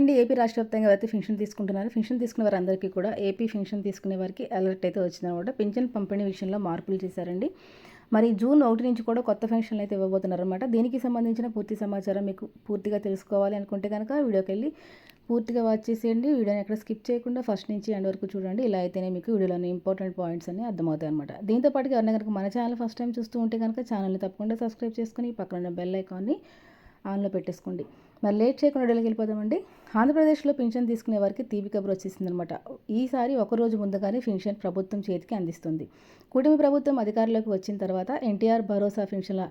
And AP రాష్ట్ర వ్యాప్తంగా ఎవరైతే పెన్షన్ తీసుకుంటున్నారో పెన్షన్ తీసుకున్న వారందరికీ కూడా ఏపీ పెన్షన్ తీసుకునే వారికి అలర్ట్ అయితే వచ్చిందనమాట పెన్షన్ పంపిణీ విషయంలో మార్పులు చేశారండి. మరి జూన్ ఒకటి నుంచి కూడా కొత్త ఫంక్షన్లు అయితే ఇవ్వబోతున్నారన్నమాట దీనికి సంబంధించిన పూర్తి సమాచారం మీకు పూర్తిగా తెలుసుకోవాలి అనుకుంటే కనుక వీడియోకి వెళ్ళి పూర్తిగా వాచ్ చేసేయండి. వీడియోని ఎక్కడ స్కిప్ చేయకుండా ఫస్ట్ నుంచి ఎండ్ వరకు చూడండి. ఇలా అయితేనే మీకు వీడియోలోని ఇంపార్టెంట్ పాయింట్స్ అన్ని అర్థమవుతాయి అనమాట దీంతో పాటుగా ఎవరైనా కనుక మన ఛానల్ ఫస్ట్ టైం చూస్తూ ఉంటే కనుక ఛానల్ని తప్పకుండా సబ్స్క్రైబ్ చేసుకుని పక్కన ఉన్న బెల్ ఐకాన్ని ఆన్లో పెట్టేసుకోండి. మరి లేట్ చేయకుండా ఢిల్లీకి వెళ్ళిపోదామండి. ఆంధ్రప్రదేశ్లో పింఛన్ తీసుకునే వారికి తీపి కబురు వచ్చేసిందనమాట. ఈసారి ఒకరోజు ముందుగానే పింఛన్ ప్రభుత్వం చేతికి అందిస్తుంది. కూటమి ప్రభుత్వం అధికారంలోకి వచ్చిన తర్వాత ఎన్టీఆర్ భరోసా పింఛన్ల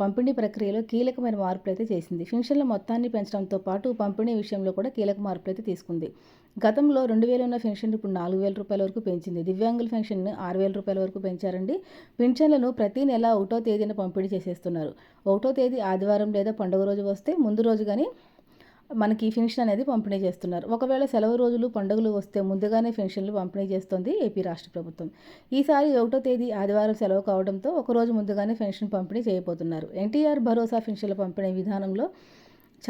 పంపిణీ ప్రక్రియలో కీలకమైన మార్పులు అయితే చేసింది. పెన్షన్ల మొత్తాన్ని పెంచడంతో పాటు పంపిణీ విషయంలో కూడా కీలక మార్పులు అయితే తీసుకుంది. గతంలో రెండు వేలు ఉన్న పెన్షన్ ఇప్పుడు నాలుగు వేల రూపాయల వరకు పెంచింది. దివ్యాంగుల పెన్షన్ ఆరు వేల రూపాయల వరకు పెంచారండి. పెన్షన్లను ప్రతి నెల ఒకటో తేదీన పంపిణీ చేసేస్తున్నారు. ఒకటో తేదీ ఆదివారం లేదా పండుగ రోజు వస్తే ముందు రోజు కానీ మనకి పెన్షన్ అనేది పంపిణీ చేస్తున్నారు. ఒకవేళ సెలవు రోజులు పండుగలు వస్తే ముందుగానే పెన్షన్లు పంపిణీ చేస్తుంది ఏపీ రాష్ట్ర ప్రభుత్వం. ఈసారి ఒకటో తేదీ ఆదివారం సెలవు కావడంతో ఒకరోజు ముందుగానే పెన్షన్ పంపిణీ చేయబోతున్నారు. ఎన్టీఆర్ భరోసా పెన్షన్ల పంపిణీ విధానంలో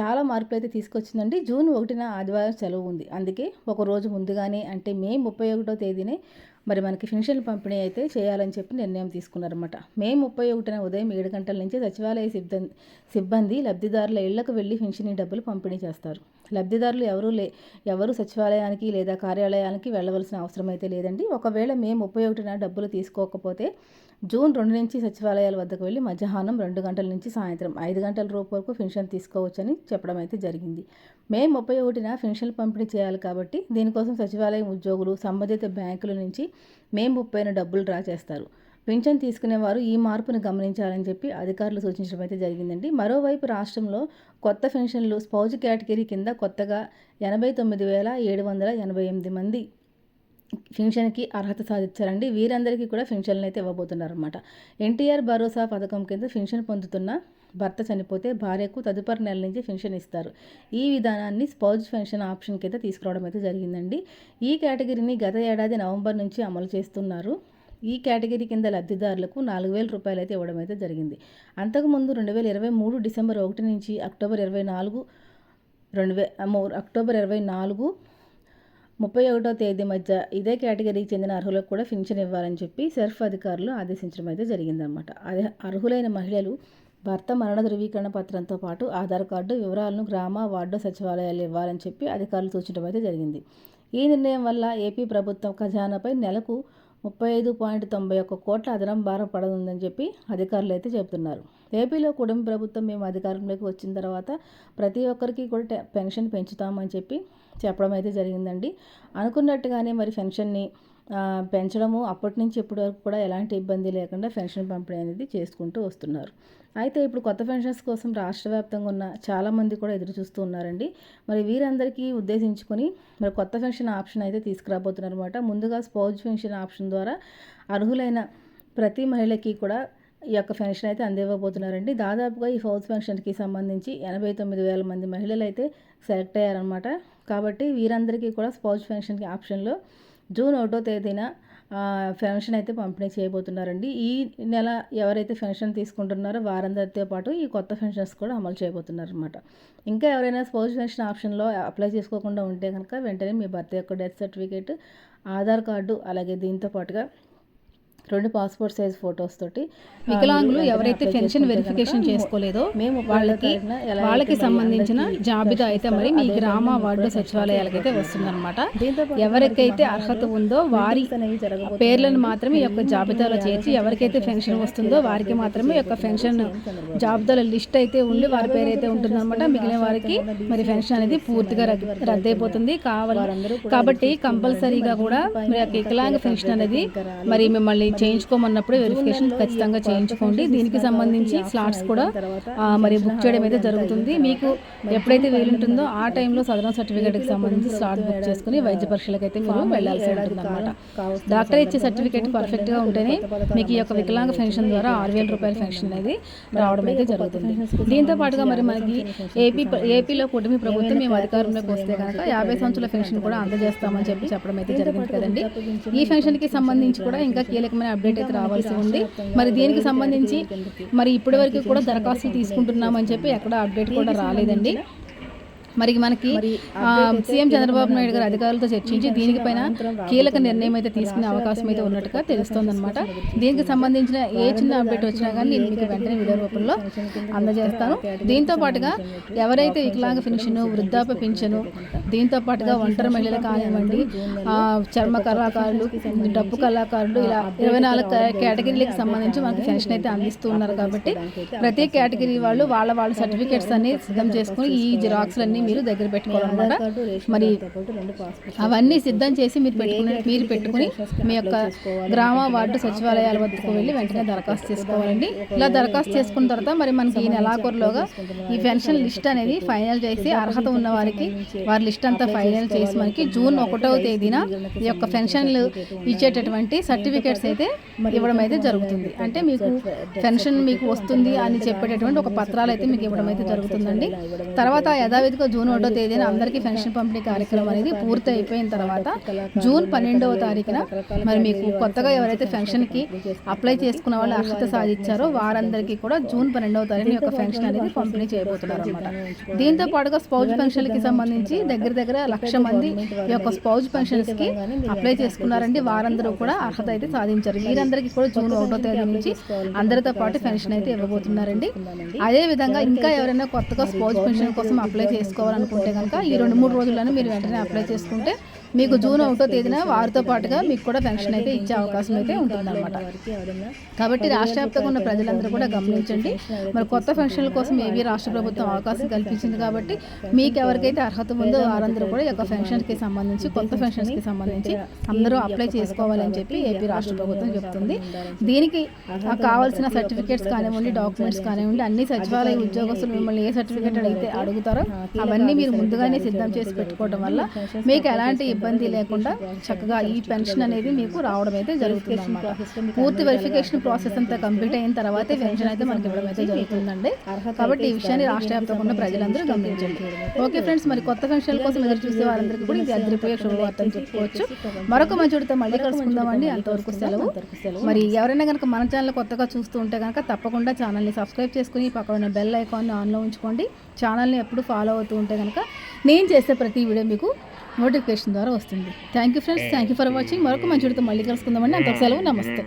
చాలా మార్పులు అయితే తీసుకొచ్చిందండి. జూన్ ఒకటిన ఆదివారం సెలవు ఉంది. అందుకే ఒక రోజు ముందుగానే అంటే మే ముప్పై ఒకటో తేదీనే మరి మనకి ఫిన్షన్ పంపిణీ అయితే చేయాలని చెప్పి నిర్ణయం తీసుకున్నారన్నమాట. మే ముప్పై ఒకటిన ఉదయం ఏడు గంటల నుంచి సచివాలయ సిబ్బంది సిబ్బంది లబ్ధిదారుల ఇళ్ళకు వెళ్ళి పెన్షన్ డబ్బులు పంపిణీ చేస్తారు. లబ్ధిదారులు ఎవరు లే ఎవరు సచివాలయానికి లేదా కార్యాలయానికి వెళ్ళవలసిన అవసరం అయితే లేదండి. ఒకవేళ మే ముప్పై ఒకటిన డబ్బులు తీసుకోకపోతే జూన్ రెండు నుంచి సచివాలయాల వద్దకు వెళ్ళి మధ్యాహ్నం రెండు గంటల నుంచి సాయంత్రం ఐదు గంటల రూపు వరకు పెన్షన్ తీసుకోవచ్చని చెప్పడం అయితే జరిగింది. మే ముప్పై ఒకటిన ఫిన్షన్ పంపిణీ చేయాలి కాబట్టి దీనికోసం సచివాలయం ఉద్యోగులు సంబంధిత బ్యాంకుల నుంచి మే ముప్పైన డబ్బులు డ్రా చేస్తారు. పింఛన్ తీసుకునేవారు ఈ మార్పును గమనించాలని చెప్పి అధికారులు సూచించడం అయితే జరిగిందండి. మరోవైపు రాష్ట్రంలో కొత్త పెన్షన్లు స్పౌజ్ కేటగిరీ కింద కొత్తగా ఎనభై తొమ్మిది వేల ఏడు వందల ఎనభై ఎనిమిది మంది పెన్షన్కి అర్హత సాధించారండి. వీరందరికీ కూడా పెన్షన్లు అయితే ఇవ్వబోతున్నారన్నమాట. ఎన్టీఆర్ భరోసా పథకం కింద పెన్షన్ పొందుతున్న భర్త చనిపోతే భార్యకు తదుపరి నెల నుంచి పెన్షన్ ఇస్తారు. ఈ విధానాన్ని స్పౌజ్ పెన్షన్ ఆప్షన్ కింద తీసుకురావడం అయితే జరిగిందండి. ఈ కేటగిరీని గత ఏడాది నవంబర్ నుంచి అమలు చేస్తున్నారు. ఈ కేటగిరీ కింద లబ్ధిదారులకు నాలుగు వేల రూపాయలు అయితే ఇవ్వడం అయితే జరిగింది. అంతకుముందు రెండు వేల ఇరవై మూడు డిసెంబర్ ఒకటి నుంచి అక్టోబర్ ఇరవై నాలుగు రెండు వే అక్టోబర్ ఇరవై నాలుగు ముప్పై ఒకటో తేదీ మధ్య ఇదే కేటగిరీకి చెందిన అర్హులకు కూడా పింఛన్ ఇవ్వాలని చెప్పి సెర్ఫ్ అధికారులు ఆదేశించడం అయితే జరిగిందనమాట అదే అర్హులైన మహిళలు భర్త మరణ ధృవీకరణ పత్రంతో పాటు ఆధార్ కార్డు వివరాలను గ్రామ వార్డు సచివాలయాలు ఇవ్వాలని చెప్పి అధికారులు సూచించడం అయితే జరిగింది. ఈ నిర్ణయం వల్ల ఏపీ ప్రభుత్వం ఖజానాపై నెలకు ముప్పై ఐదు పాయింట్ తొంభై ఒక్క కోట్ల అదనం భారం పడనుందని చెప్పి అధికారులు అయితే చెబుతున్నారు. ఏపీలో కుటుంబ ప్రభుత్వం మేము అధికారంలోకి వచ్చిన తర్వాత ప్రతి ఒక్కరికి కూడా పెన్షన్ పెంచుతామని చెప్పి చెప్పడం అయితే జరిగిందండి. అనుకున్నట్టుగానే మరి పెన్షన్ని పెంచడము అప్పటి నుంచి ఇప్పటి వరకు కూడా ఎలాంటి ఇబ్బంది లేకుండా పెన్షన్ పంపిణీ అనేది చేసుకుంటూ వస్తున్నారు. అయితే ఇప్పుడు కొత్త పెన్షన్స్ కోసం రాష్ట్ర వ్యాప్తంగా ఉన్న చాలామంది కూడా ఎదురు చూస్తూ ఉన్నారండి. మరి వీరందరికీ ఉద్దేశించుకొని మరి కొత్త పెన్షన్ ఆప్షన్ అయితే తీసుకురాబోతున్నారు అనమాట ముందుగా స్పౌజ్ పెన్షన్ ఆప్షన్ ద్వారా అర్హులైన ప్రతి మహిళకి కూడా ఈ యొక్క పెన్షన్ అయితే అందివ్వబోతున్నారండి. దాదాపుగా ఈ హౌస్ పెన్షన్కి సంబంధించి ఎనభై తొమ్మిది వేల మంది మహిళలు అయితే సెలెక్ట్ అయ్యారనమాట కాబట్టి వీరందరికీ కూడా స్పౌజ్ పెన్షన్కి ఆప్షన్లో జూన్ ఒకటో తేదీన పెన్షన్ అయితే పంపిణీ చేయబోతున్నారండి. ఈ నెల ఎవరైతే పెన్షన్ తీసుకుంటున్నారో వారందరితో పాటు ఈ కొత్త పెన్షన్స్ కూడా అమలు చేయబోతున్నారు అనమాట ఇంకా ఎవరైనా స్పౌజ్ పెన్షన్ ఆప్షన్లో అప్లై చేసుకోకుండా ఉంటే కనుక వెంటనే మీ భర్త యొక్క డెత్ సర్టిఫికేట్ ఆధార్ కార్డు అలాగే దీంతో పాటుగా రెండు పాస్పోర్ట్ సైజ్ ఫొటోస్ తోటి వికలాంగులు ఎవరైతే పెన్షన్ వెరిఫికేషన్ చేసుకోలేదో మేము వాళ్ళకి వాళ్ళకి సంబంధించిన జాబితా అయితే మరి మీ గ్రామ వార్డు సచివాలయాలకి అయితే వస్తుందన్నమాట. ఎవరికైతే అర్హత ఉందో వారి పేర్లను మాత్రమే ఈ యొక్క జాబితాలో చేర్చి ఎవరికైతే పెన్షన్ వస్తుందో వారికి మాత్రమే యొక్క పెన్షన్ జాబితాలో లిస్ట్ అయితే ఉండి వారి పేరు అయితే ఉంటుందన్నమాట మిగిలిన వారికి మరి పెన్షన్ అనేది పూర్తిగా రద్దు- రద్దయిపోతుంది కావాలి కాబట్టి కంపల్సరీగా కూడా మరి యొక్క వికలాంగ పెన్షన్ అనేది మరి మిమ్మల్ని చేయించుకోమన్నప్పుడు వెరిఫికేషన్ ఖచ్చితంగా చేయించుకోండి. దీనికి సంబంధించి స్లాట్స్ కూడా మరి బుక్ చేయడం అయితే జరుగుతుంది. మీకు ఎప్పుడైతే వీలుంటుందో ఆ టైంలో సదరన్ సర్టిఫికేట్కి సంబంధించి స్లాట్ బుక్ చేసుకుని వైద్య పరీక్షలకు అయితే మీరు వెళ్ళాల్సి ఉంటుంది అనమాట డాక్టర్ ఇచ్చే సర్టిఫికేట్ పర్ఫెక్ట్గా ఉంటేనే మీకు ఈ యొక్క వికలాంగ పెన్షన్ ద్వారా ఆరు వేల రూపాయల పెన్షన్ అనేది రావడం అయితే జరుగుతుంది. దీంతో పాటుగా మరి మనకి ఏపీ ఏపీలో కూటమి ప్రభుత్వం మేము అధికారంలోకి వస్తే కనుక యాభై సంవత్సరాల పెన్షన్ కూడా అందజేస్తామని చెప్పి చెప్పడం అయితే జరిగింది కదండి. ఈ పెన్షన్కి సంబంధించి కూడా ఇంకా కీలకమైన అప్డేట్ అయితే రావాల్సి ఉంది. మరి దీనికి సంబంధించి మరి ఇప్పటి వరకు కూడా దరఖాస్తులు తీసుకుంటున్నామని చెప్పి ఎక్కడ అప్డేట్ కూడా రాలేదండి. మరి మనకి సీఎం చంద్రబాబు నాయుడు గారు అధికారులతో చర్చించి దీనిపైన కీలక నిర్ణయం అయితే తీసుకునే అవకాశం అయితే ఉన్నట్టుగా తెలుస్తోందన్నమాట. దీనికి సంబంధించిన ఏ చిన్న అప్డేట్ వచ్చినా కానీ నేను మీకు వెంటనే వీడియో రూపంలో అందజేస్తాను. దీంతో పాటుగా ఎవరైతే వికలాంగ పెన్షన్ వృద్ధాప్య పింఛను దీంతో పాటుగా ఒంటరి మహిళలు కానివ్వండి చర్మ కళాకారులు డప్పు కళాకారులు ఇలా ఇరవై నాలుగు కేటగిరీలకు సంబంధించి మనకి పెన్షన్ అయితే అందిస్తూ ఉన్నారు కాబట్టి ప్రతి కేటగిరీ వాళ్ళు వాళ్ళ వాళ్ళ సర్టిఫికేట్స్ అన్ని సిద్ధం చేసుకుని ఈ జిరాక్స్లు అన్ని మీరు దగ్గర పెట్టుకోవాలన్నమాట మరి అవన్నీ సిద్ధం చేసి మీరు పెట్టుకుని మీరు పెట్టుకుని మీ యొక్క గ్రామ వార్డు సచివాలయాల వద్దకు వెళ్ళి వెంటనే దరఖాస్తు చేసుకోవాలండి ఇలా దరఖాస్తు చేసుకున్న తర్వాత మరి మనకి ఈ నెలాఖరులోగా ఈ పెన్షన్ లిస్ట్ అనేది ఫైనల్ చేసి అర్హత ఉన్న వారికి వారి లిస్ట్ అంతా ఫైనల్ చేసి మనకి జూన్ ఒకటవ తేదీన ఈ యొక్క పెన్షన్లు ఇచ్చేటటువంటి సర్టిఫికేట్స్ అయితే ఇవ్వడం అయితే జరుగుతుంది అంటే మీకు పెన్షన్ మీకు వస్తుంది అని చెప్పేటటువంటి ఒక పత్రాలు అయితే మీకు ఇవ్వడం అయితే జరుగుతుందండి తర్వాత యథావిధిగా జూన్ ఒకటో తేదీన అందరికీ పెన్షన్ పంపిణీ కార్యక్రమం అనేది పూర్తి అయిపోయిన తర్వాత జూన్ పన్నెండవ తారీఖున మరి మీకు కొత్తగా ఎవరైతే పెన్షన్కి అప్లై చేసుకున్న వాళ్ళు అర్హత సాధించారో వారందరికీ కూడా జూన్ పన్నెండవ తారీఖున యొక్క పెన్షన్ అనేది పంపిణీ చేయబోతున్నారు అనమాట దీంతో పాటుగా స్పౌజ్ పెన్షన్లకి సంబంధించి దగ్గర దగ్గర లక్ష మంది ఈ యొక్క స్పౌజ్ పెన్షన్స్కి అప్లై చేసుకున్నారండి. వారందరూ కూడా అర్హత అయితే సాధించారు. వీరందరికీ కూడా జూన్ ఒకటో తేదీ నుంచి అందరితో పాటు పెన్షన్ అయితే ఇవ్వబోతున్నారండి. అదే విధంగా ఇంకా ఎవరైనా కొత్తగా స్పౌజ్ పెన్షన్ కోసం అప్లై చేసుకోవాలనుకుంటే కనుక ఈ రెండు మూడు రోజుల్లోనే మీరు వెంటనే అప్లై చేసుకుంటే మీకు జూన్ ఒకటో తేదీన వారితో పాటుగా మీకు కూడా పెన్షన్ అయితే ఇచ్చే అవకాశం అయితే ఉంటుందన్నమాట. కాబట్టి రాష్ట్ర వ్యాప్తంగా ఉన్న ప్రజలందరూ కూడా గమనించండి. మరి కొత్త పెన్షన్ల కోసం ఏవి రాష్ట్ర ప్రభుత్వం అవకాశం కల్పించింది కాబట్టి మీకు ఎవరికైతే అర్హత ఉందో వారందరూ కూడా ఈ యొక్క పెన్షన్కి సంబంధించి కొత్త పెన్షన్స్కి సంబంధించి అందరూ అప్లై చేసుకోవాలని చెప్పి ఏపీ రాష్ట్ర ప్రభుత్వం చెప్తుంది. దీనికి కావాల్సిన సర్టిఫికేట్స్ కానివ్వండి డాక్యుమెంట్స్ కానివ్వండి అన్ని సచివాలయ ఉద్యోగస్తులు మిమ్మల్ని ఏ సర్టిఫికేట్ అడిగితే అడుగుతారో అవన్నీ మీరు ముందుగానే సిద్ధం చేసి పెట్టుకోవడం వల్ల మీకు ఎలాంటి ఇబ్బంది లేకుండా చక్కగా ఈ పెన్షన్ అనేది మీకు రావడం అయితే జరుగుతుంది అన్నమాట పూర్తి వెరిఫికేషన్ ప్రాసెస్ అంతా కంప్లీట్ అయిన తర్వాతే పెన్షన్ అయితే మనకి ఇవ్వడం అయితే జరుగుతుందండి. కాబట్టి ఈ విషయాన్ని రాష్ట్ర వ్యాప్తంగా ఉన్న ప్రజలందరూ గమనించండి. ఓకే ఫ్రెండ్స్ మరి కొత్త పెన్షన్ల కోసం ఎదురు చూసే వారందరికీ కూడా ఇది అదిరిపోయే శుభవార్త అని చెప్పుకోవచ్చు. మరొక మంచితో మళ్ళీ కలుసుకుందామండి. అంతవరకు సెలవు. మరి ఎవరైనా కనుక మన ఛానల్ కొత్తగా చూస్తూ ఉంటే కనుక తప్పకుండా ఛానల్ని సబ్స్క్రైబ్ చేసుకుని పక్కన బెల్ ఐకాన్ ఆన్లో ఉంచుకోండి. ఛానల్ని ఎప్పుడు ఫాలో అవుతూ ఉంటే కనుక నేను చేసే ప్రతి వీడియో మీకు నోటిఫికేషన్ ద్వారా వస్తుంది. Thank you friends thank you for watching మరొక మంచి మళ్ళీ కలుసుకుందామండి. అంతకు సెలవు. నమస్తే.